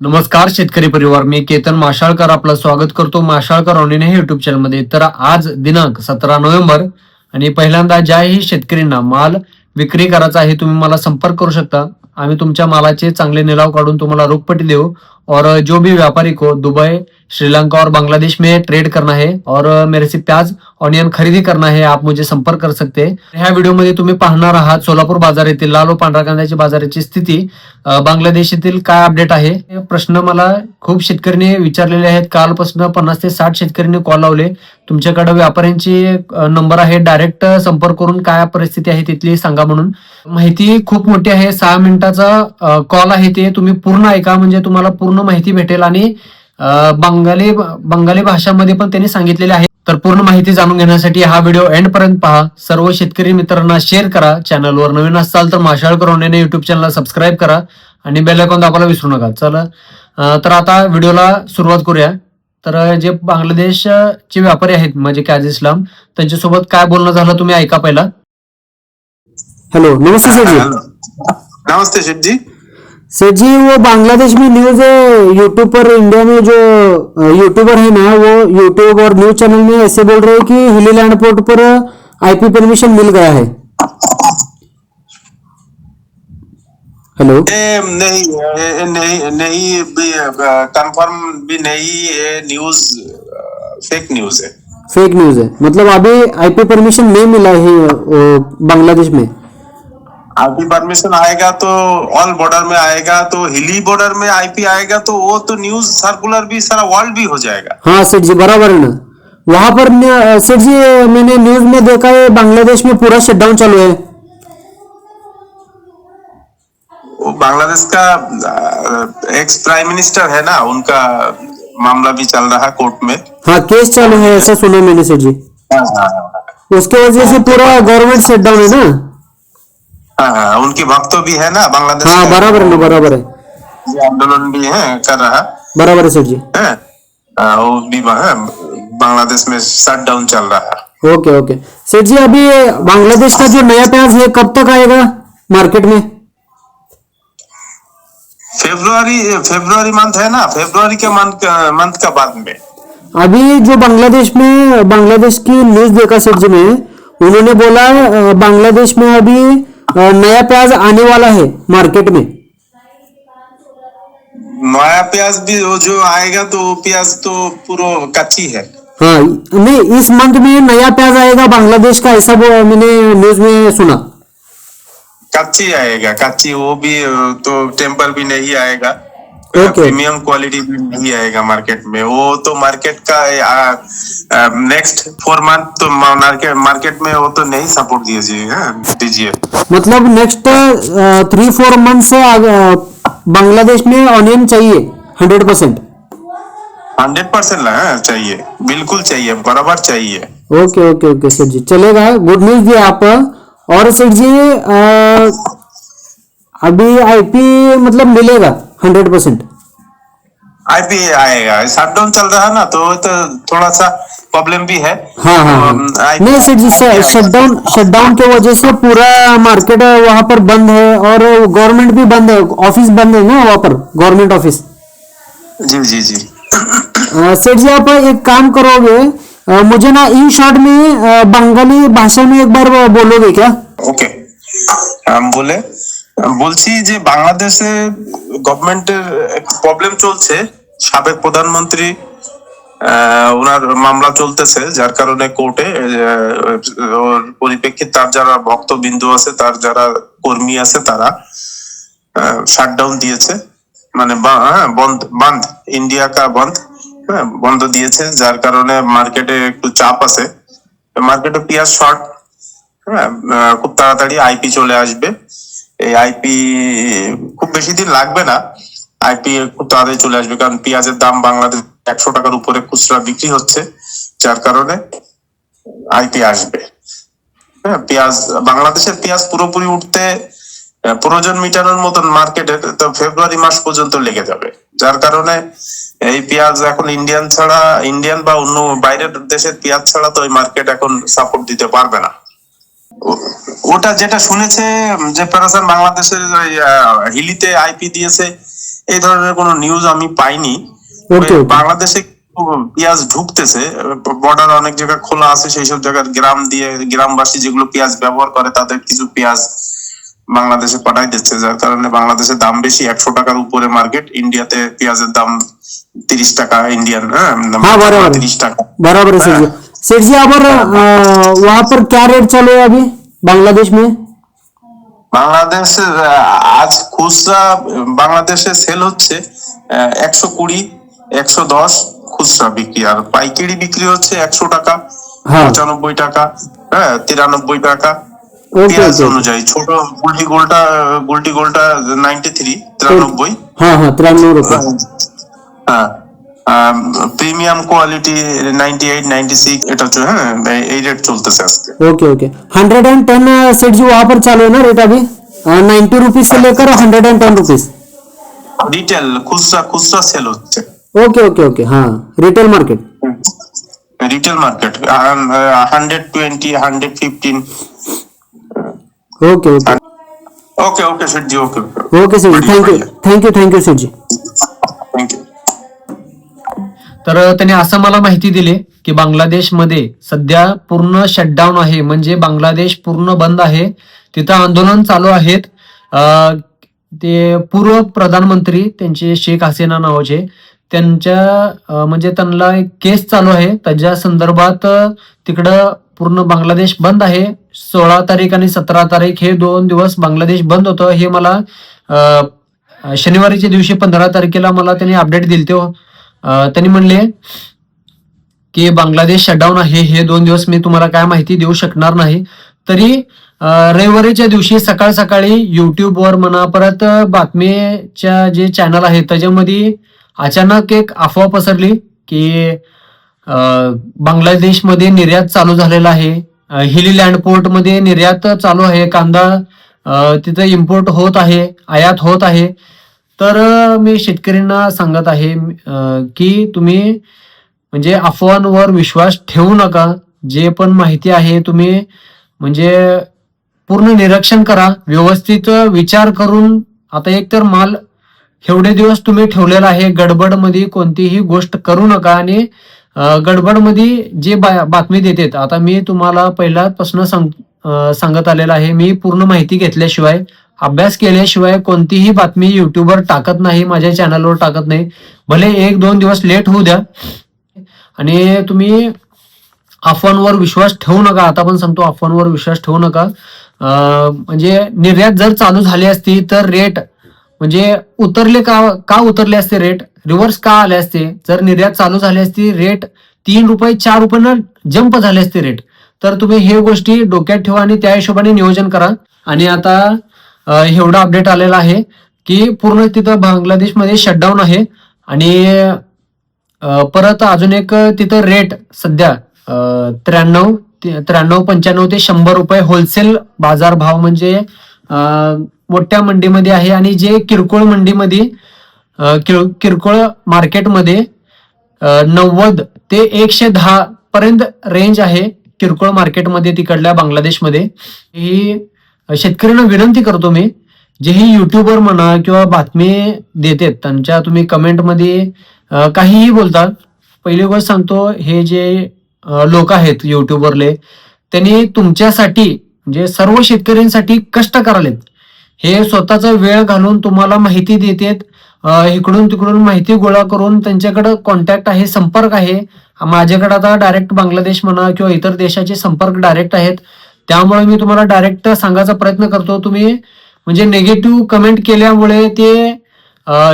नमस्कार शेतकरी परिवार. मी केतन माशाळकर. आपलं स्वागत करतो माशाळकर ऑनलाईन हे युट्यूब चॅनलमध्ये तर आज दिनांक सतरा नोव्हेंबर आणि पहिल्यांदा ज्याही शेतकऱ्यांना माल विक्री करायचा आहे तुम्ही मला संपर्क करू शकता. आम्ही तुमच्या मालाचे चांगले निलाव काढून तुम्हाला रोखपटी देऊ. और जो भी व्यापारी को दुबई श्रीलंका और बांग्लादेश में ट्रेड करना है और मेरे से प्याज ऑनियन खरीदी करना है। आप मुझे संपर्क कर सकते हैं। ह्या व्हिडिओमध्ये तुम्ही पाहणार आहात सोलापूर बाजार येथील लाल व पांढरा कांद्याची बाजाराची स्थिती. बांगलादेश येथील काय अपडेट आहे? प्रश्न मला खूप शेतकऱ्यांनी विचारलेले आहेत. कालपासून पन्नास ते साठ शेतकऱ्यांनी कॉल लावले. तुमच्याकडे व्यापाऱ्यांची नंबर आहे. डायरेक्ट संपर्क करून काय परिस्थिती आहे तिथली सांगा म्हणून. माहिती खूप मोठी आहे. सहा मिनिटाचा कॉल आहे ते. तुम्ही पूर्ण ऐका. म्हणजे तुम्हाला पूर्ण माहिती भेटेल आणि बंगाली बंगाली भाषामध्ये पण त्यांनी सांगितलेले आहे. तर पूर्ण माहिती जाणून घेण्यासाठी हा व्हिडिओ एंड पर्यंत पहा. सर्व शेतकरी मित्रांना शेअर करा. चॅनलवर नवीन असाल तर माशाळकर ऑनलाईन युट्यूब चॅनलला सबस्क्राईब करा. आणि बेल आयकॉन दाबायला विसरू नका. चला. तर आता व्हिडिओला सुरुवात करूया. तर जे बांगलादेशचे व्यापारी आहेत म्हणजे काज इस्लाम त्यांच्यासोबत काय बोलणं झालं तुम्ही ऐका पहिला. हेलो नमस्ते सर नमस्ते शेठ जी सर जी वो बांग्लादेश में न्यूज़ यूट्यूब पर इंडिया में जो यूट्यूबर है ना वो यूट्यूब और न्यूज़ चैनल में ऐसे बोल रहे हैं कि हिली लैंड पोर्ट पर आईपी परमिशन मिल गया है। हेलो नहीं नहीं नहीं कंफर्म भी नहीं ये न्यूज़ फेक न्यूज़ है। फेक न्यूज़ है। मतलब अभी आईपी परमिशन नहीं मिला है बांग्लादेश में। आईपी परमिशन आएगा तो ऑल बॉर्डर में आएगा तो हिली बॉर्डर में आईपी आएगा तो वो तो न्यूज़ सर्कुलर भी सारा वर्ल्ड भी हो जाएगा। हाँ सेठ जी बराबर है ना? वहाँ पर सेठ जी मैंने न्यूज़ में देखा है बांग्लादेश में पूरा शटडाउन चालू है। वो बांग्लादेश का एक्स प्राइम मिनिस्टर है ना उनका मामला भी चल रहा है कोर्ट में। हाँ केस चालू है ऐसा सुना मैंने सेठ जी। उसके वजह से पूरा गवर्नमेंट शटडाउन है ना? हाँ हाँ उनके भक्तों भी है ना बांग्लादेश हाँ बराबर है ना बराबर है। आंदोलन भी है कर रहा। बराबर है सेठ जी। है? वो भी बांग्लादेश में शट डाउन चल रहा है। Okay okay. सेठ जी अभी बांग्लादेश का जो नया प्याज है कब तक आएगा मार्केट में? फेब्रुआरी फेब्रुआरी मंथ है ना फेब्रुआरी के मंथ मंथ का बाद में। अभी जो बांग्लादेश में बांग्लादेश की न्यूज़ देखा सर जी में उन्होंने बोला बांग्लादेश में अभी नया प्याज आने वाला है मार्केट में। नया प्याज भी जो आएगा तो वो प्याज तो पूरा कच्ची है। हाँ नहीं इस मंथ में नया प्याज आएगा बांग्लादेश का ऐसा वो मैंने न्यूज़ में सुना। कच्ची आएगा कच्ची वो भी तो टेम्पर भी नहीं आएगा. प्रीमियम क्वालिटी भी नहीं आएगा मार्केट में। वो तो मार्केट का नेक्स्ट फोर मंथ तो मार्केट मार्केट में वो तो नहीं सपोर्ट दीजिए हाँ, दीजिए। मतलब नेक्स्ट थ्री फोर मंथ से बांग्लादेश में ऑनियन चाहिए हंड्रेड परसेंट हंड्रेड परसेंट चाहिए। बिल्कुल चाहिए बराबर चाहिए। Okay okay okay sir ji. चलेगा गुड न्यूज़ दिया आप। और सर जी अ, अभी आईपी मतलब मिलेगा। Hundred percent. आईपीए आएगा। शटडाउन चल रहा है ना तो तो थोड़ा सा प्रॉब्लम भी है। हाँ हाँ तो, नहीं सर शटडाउन शटडाउन के वजह से पूरा मार्केट वहाँ पर बंद है और गवर्नमेंट भी बंद है ऑफ़िस बंद है ना वहाँ पर गवर्नमेंट ऑफ़िस जी जी जी। सेठ जी आप एक काम करोगे मुझे ना इन शॉर्ट में बंगाली भाषा में एक बार बोलोगे क्या? ओके हम हाँ, बोले। বলছি যে বাংলাদেশে গভর্নমেন্টের প্রবলেম চলছে। সাবেক প্রধানমন্ত্রী ওনার মামলা চলতেছে যার কারণে কোর্টে পরিপ্রেক্ষিতে তার যারা ভক্তবিন্দু আছে তার যারা কর্মী আছে তারা শাটডাউন দিয়েছে। মানে হ্যাঁ, বন্ধ বন্ধ ইন্ডিয়া কা বন্ধ হ্যাঁ বন্ধ দিয়েছে যার কারণে মার্কেটে একটু চাপ আছে। মার্কেটে পেঁয়াজ শর্ট হ্যাঁ খুব তাড়াতাড়ি আইপি চলে আসবে। এই আইপি খুব বেশি দিন লাগবে না। আইপি খুব তাড়াতাড়ি চলে আসবে, কারণ পেঁয়াজের দাম বাংলাদেশ একশো টাকার উপরে খুচরা বিক্রি হচ্ছে, যার কারণে আইপি আসবে। হ্যাঁ পেঁয়াজ, বাংলাদেশের পেঁয়াজ পুরোপুরি উঠতে প্রয়োজন মিটানোর মতন মার্কেটে তো ফেব্রুয়ারি মাস পর্যন্ত লেগে যাবে। যার কারণে এই পেঁয়াজ এখন ইন্ডিয়ান ছাড়া ইন্ডিয়ান বা অন্য বাইরের দেশের পেঁয়াজ ছাড়া তো ওই মার্কেট এখন সাপোর্ট দিতে পারবে না। ওটা যেটা শুনেছে যে প্যারাসান বাংলাদেশের হিলিতে আইপি দিয়েছে এই ধরনের কোনো নিউজ আমি পাইনি। বাংলাদেশে পেঁয়াজ ঢুকতেছে বর্ডার অনেক জায়গায় খোলা আছে সেই সব জায়গার গ্রাম দিয়ে গ্রামবাসী যেগুলো পেঁয়াজ ব্যবহার করে তাদের কিছু পেঁয়াজ বাংলাদেশে পাঠাই দিচ্ছে যার কারণে বাংলাদেশের দাম বেশি একশো টাকার উপরে মার্কেট ইন্ডিয়াতে পেঁয়াজের দাম তিরিশ টাকা ইন্ডিয়ান হ্যাঁ তিরিশ টাকা। বরাবর सेठ जी सेठ जी अब वहाँ पर क्या रेट चालू है अभी बांग्लादेश में বাংলাদেশে আজ খুচরা বাংলাদেশে সেল হচ্ছে একশো কুড়ি একশো দশ খুচরা বিক্রি আর পাইকারি বিক্রি হচ্ছে একশো টাকা হ্যাঁ। পঁচানব্বই টাকা হ্যাঁ তিরানব্বই টাকা ओके পেঁয়াজ ओके অনুযায়ী ছোট গুলটি গোলটা গুলটি গোলটা নাইনটি থ্রি তিরানব্বই हाँ हाँ तिरानवे रुपये হ্যাঁ premium quality ninety eight ninety six এটা হচ্ছে হ্যাঁ এই রেট চলতেছে আজকে okay okay hundred and ten Seth ji वहाँ पर चालू है ना रेट अभी नाइन्टी रुपीज से लेकर hundred and ten rupees retail খুচরা খুচরা সেল হচ্ছে ओके ओके ओके हाँ retail market retail market hundred twenty hundred fifteen okay okay okay okay Sheth ji okay okay Seth ji thank you thank you thank you Seth ji तर त्याने असं मला माहिती दिली की बांगलादेशमध्ये सध्या पूर्ण शटडाऊन आहे. म्हणजे बांगलादेश पूर्ण बंद आहे. तिथं आंदोलन चालू आहेत. ते पूर्व प्रधानमंत्री त्यांचे शेख हसीना नावाचे त्यांच्या म्हणजे त्यांना एक केस चालू आहे. त्याच्या संदर्भात तिकडं पूर्ण बांगलादेश बंद आहे. सोळा तारीख आणि सतरा तारीख हे दोन दिवस बांगलादेश बंद होतं. हे मला शनिवारीच्या दिवशी पंधरा तारखेला मला त्यांनी अपडेट दिली ते त्यांनी म्हणले की बांगलादेश शटडाऊन आहे. हे दोन दिवस मी तुम्हाला काय माहिती देऊ शकणार नाही. तरी रविवारीच्या दिवशी सकाळ सकाळी युट्यूबवर म्हणा परत बातमीच्या जे चॅनल आहेत त्याच्यामध्ये अचानक एक अफवा पसरली की बांगलादेशमध्ये निर्यात चालू झालेला आहे. हिली लँड पोर्टमध्ये निर्यात चालू आहे. कांदा तिथं इम्पोर्ट होत आहे आयात होत आहे. तर मी शेतकऱ्यांना सांगत आहे की तुम्ही म्हणजे अफवांवर विश्वास ठेवू नका. जे पण माहिती आहे तुम्ही म्हणजे पूर्ण निरीक्षण करा. व्यवस्थित विचार करून आता एकतर माल एवढे दिवस तुम्ही ठेवलेला आहे गडबडमध्ये कोणतीही गोष्ट करू नका आणि गडबडमध्ये जे बा- बातमी देतात आता मी तुम्हाला पहिल्यापासून सांग सांगत आलेलं आहे. मी पूर्ण माहिती घेतल्याशिवाय अभ्यास केल्याशिवाय कोणतीही बातमी युट्यूबवर टाकत नाही माझ्या चॅनलवर टाकत नाही. भले एक दोन दिवस लेट होऊ द्या. आणि तुम्ही अफवांवर विश्वास ठेवू नका. आता पण सांगतो अफवांवर विश्वास ठेवू नका. म्हणजे निर्यात जर चालू झाली असती तर रेट म्हणजे उतरले का का उतरले असते रेट रिव्हर्स का आले असते? जर निर्यात चालू झाली असती रेट तीन रुपये चार रुपयानं जंप झाले असते रेट तर तुम्ही हे गोष्टी डोक्यात ठेवा आणि त्या हिशोबाने नियोजन करा. आणि आता एवढा अपडेट आलेला आहे की पूर्ण तिथं बांगलादेशमध्ये शटडाऊन आहे. आणि परत अजून एक तिथं रेट सध्या त्र्याण्णव त्र्याण्णव पंच्याण्णव ते शंभर रुपये होलसेल बाजार भाव म्हणजे मोठ्या मंडीमध्ये आहे. आणि जे किरकोळ मंडीमध्ये किर- किरकोळ मार्केटमध्ये नव्वद ते एकशे दहा पर्यंत रेंज आहे किरकोळ मार्केटमध्ये तिकडल्या बांगलादेशमध्ये. ही शेतकऱ्यांना विनंती करतो मी जे ही युट्यूबर म्हणा किंवा बातमी देतात त्यांच्या तुम्ही कमेंटमध्ये काहीही बोलतात. पहिली गोष्ट सांगतो हे जे लोक आहेत युट्यूबरले त्यांनी तुमच्यासाठी म्हणजे सर्व शेतकऱ्यांसाठी कष्ट करालेत. हे स्वतःचा वेळ घालून तुम्हाला माहिती देतात. इकडून तिकडून माहिती गोळा करून त्यांच्याकडं कॉन्टॅक्ट आहे संपर्क आहे. माझ्याकडे आता डायरेक्ट बांगलादेश म्हणा किंवा इतर देशाचे संपर्क डायरेक्ट आहेत. त्यामुळे मी तुम्हाला डायरेक्ट सांगायचा प्रयत्न करतो. तुम्ही म्हणजे निगेटिव्ह कमेंट केल्यामुळे ते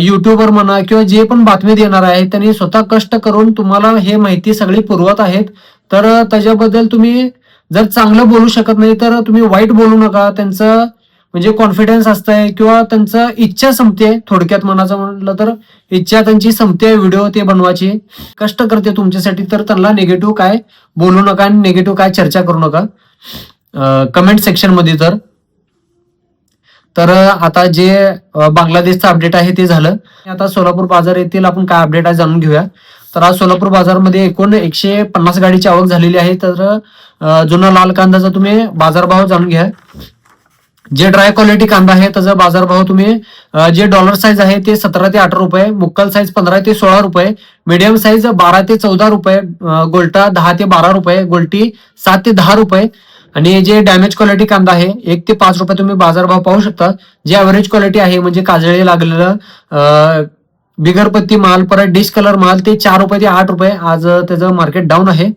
युट्यूबवर म्हणा किंवा जे पण बातमी देणार आहेत त्यांनी स्वतः कष्ट करून तुम्हाला हे माहिती सगळी पुरवत आहेत. तर त्याच्याबद्दल तुम्ही जर चांगलं बोलू शकत नाही तर तुम्ही वाईट बोलू नका. त्यांचं म्हणजे कॉन्फिडन्स असतंय किंवा त्यांचं इच्छा संपते थोडक्यात मनाचं म्हटलं तर. इच्छा त्यांची संपते व्हिडिओ ते बनवायची. कष्ट करते तुमच्यासाठी तर त्यांना निगेटिव्ह काय बोलू नका आणि निगेटिव्ह काय चर्चा करू नका. कमेंट सेक्शनमध्ये तर तर आता जे बांगलादेशचं अपडेट आहे ते झालं. आता सोलापूर बाजार येथील आपण काय अपडेट आहे जाणून घेऊया. तर आज सोलापूर बाजारमध्ये एकूण एकशे पन्नास गाडीची आवक झालेली आहे. तर जुना लाल कांदाचा तुम्ही बाजारभाव जाणून घ्या. जे ड्राय क्वालिटी कांदा आहे त्याचा बाजारभाव तुम्ही जे डॉलर साईज आहे ते सतरा ते अठरा रुपये मुक्कल साईज पंधरा ते सोळा रुपये मिडियम साईज बारा ते चौदा रुपये गोल्टा दहा ते बारा रुपये गोल्टी सात ते दहा रुपये आणि जे डॅमेज क्वालिटी कांदा आहे एक ते पाच रुपये तुम्ही बाजारभाव पाहू शकता. जे ॲव्हरेज क्वालिटी आहे म्हणजे काजळी लागलेलं बिगरपत्ती माल परत डिश कलर माल ते चार रुपये ते आठ रुपये आज त्याचं मार्केट डाऊन आहे.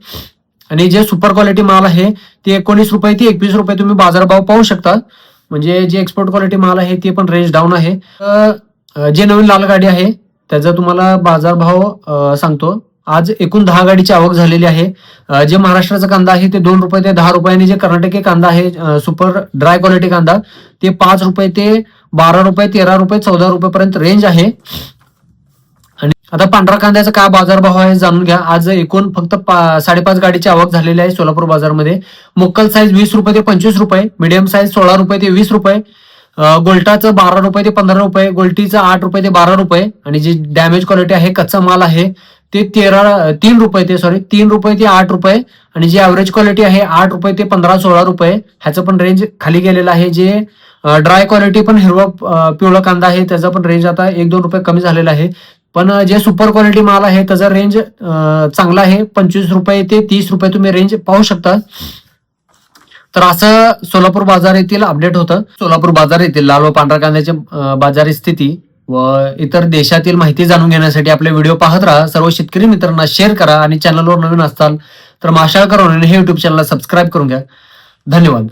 आणि जे सुपर क्वालिटी माल आहे ते एकोणीस रुपये ते एकवीस रुपये तुम्ही बाजारभाव पाहू शकता. म्हणजे जे एक्सपोर्ट क्वालिटी माल आहे ते पण रेंज डाऊन आहे. जे नवीन लाल गाडी आहे त्याचा तुम्हाला बाजारभाव सांगतो. आज एकूण दहा गाडीची आवक झालेली आहे. जे महाराष्ट्राचा कांदा आहे ते दोन रुपये ते दहा रुपयाने जे कर्नाटकी कांदा आहे सुपर ड्राय क्वालिटी कांदा ते पाच रुपये ते बारा रुपये तेरा रुपये चौदा रुपयेपर्यंत रेंज आहे. आणि आता पांढरा कांद्याचा काय बाजारभाव आहे जाणून घ्या. आज एकूण फक्त पा- साडेपाच गाडीची आवक झालेली आहे सोलापूर बाजारमध्ये. मुक्कल साईज वीस रुपये ते पंचवीस रुपये मिडियम साईज सोळा रुपये ते वीस रुपये गोल्टाचं बारा रुपये ते पंधरा रुपये गोल्टीचं आठ रुपये ते बारा रुपये आणि जी डॅमेज क्वालिटी आहे कच्चा माल आहे ते तेरा तीन रुपये ते सॉरी तीन रुपये ते आठ रुपये. आणि जी ॲव्हरेज क्वालिटी आहे आठ रुपये ते पंधरा सोळा रुपये. ह्याचं पण रेंज खाली गेलेलं आहे. जे ड्राय क्वालिटी पण हिरवा पिवळा कांदा आहे त्याचा पण रेंज आता एक दोन रुपये कमी झालेला आहे. पण जे सुपर क्वालिटी माल आहे त्याचा रेंज चांगला आहे. पंचवीस रुपये ते तीस रुपये तुम्ही रेंज पाहू शकता. तर असं सोलापूर बाजार येथील अपडेट होतं. सोलापूर बाजार येथील लाल व पांढऱ्या कांद्याचे बाजारी स्थिती. व इतर देशातील माहिती जाणून घेण्यासाठी आपले व्हिडिओ पाहत राहा. सर्व शेतकरी मित्रांना शेअर करा आणि चॅनलवर नवीन असाल तर माशाळकर हे युट्यूब चॅनलला सबस्क्राईब करून घ्या. धन्यवाद.